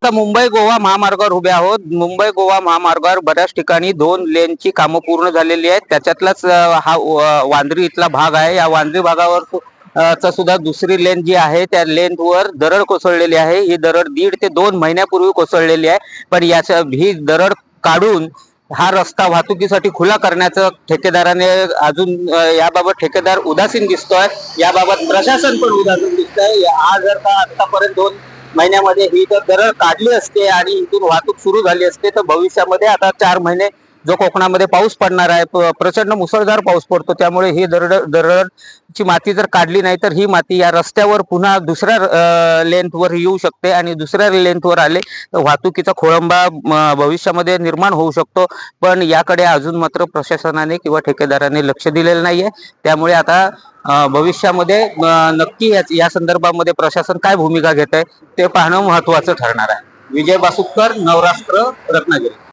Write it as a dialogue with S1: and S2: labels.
S1: आता मुंबई गोवा महामार्गावर उभे आहोत. मुंबई गोवा महामार्गावर बऱ्याच ठिकाणी दोन लेनची कामं पूर्ण झालेली आहेत. त्याच्यातलाच हा वांद्री इथला भाग आहे. या वांद्री भागावर चा सुद्धा दुसरी लेन जी आहे त्या लेनवर दरड कोसळलेली आहे. ही दरड दीड ते दोन महिन्यापूर्वी कोसळलेली आहे. पण याच्या ही दरड काढून हा रस्ता वाहतुकीसाठी खुला करण्याचं ठेकेदाराने अजून याबाबत ठेकेदार उदासीन दिसतोय. याबाबत प्रशासन पण उदासीन दिसतंय आज जर का आतापर्यंत दोन महिन्यामध्ये ही जर दरड काढली असते आणि इथून वाहतूक सुरू झाली असते तर भविष्यामध्ये आता चार महिने जो कोकणामध्ये पाऊस पडणार आहे प्रचंड मुसळधार पाऊस पडतो त्यामुळे ही दरड दरडची माती जर काढली नाही तर ही माती या रस्त्यावर पुन्हा दुसऱ्या लेंथवर येऊ शकते आणि दुसऱ्या लेंथवर आले तर वाहतुकीचा खोळंबा भविष्यामध्ये निर्माण होऊ शकतो. पण याकडे अजून मात्र प्रशासनाने किंवा ठेकेदाराने लक्ष दिलेलं नाहीये. त्यामुळे आता भविष्यामध्ये नक्की या- या संदर्भामध्ये प्रशासन काय भूमिका घेत आहे ते पाहणं महत्वाचं ठरणार आहे. विजय बासुकर नवराष्ट्र रत्नागिरी.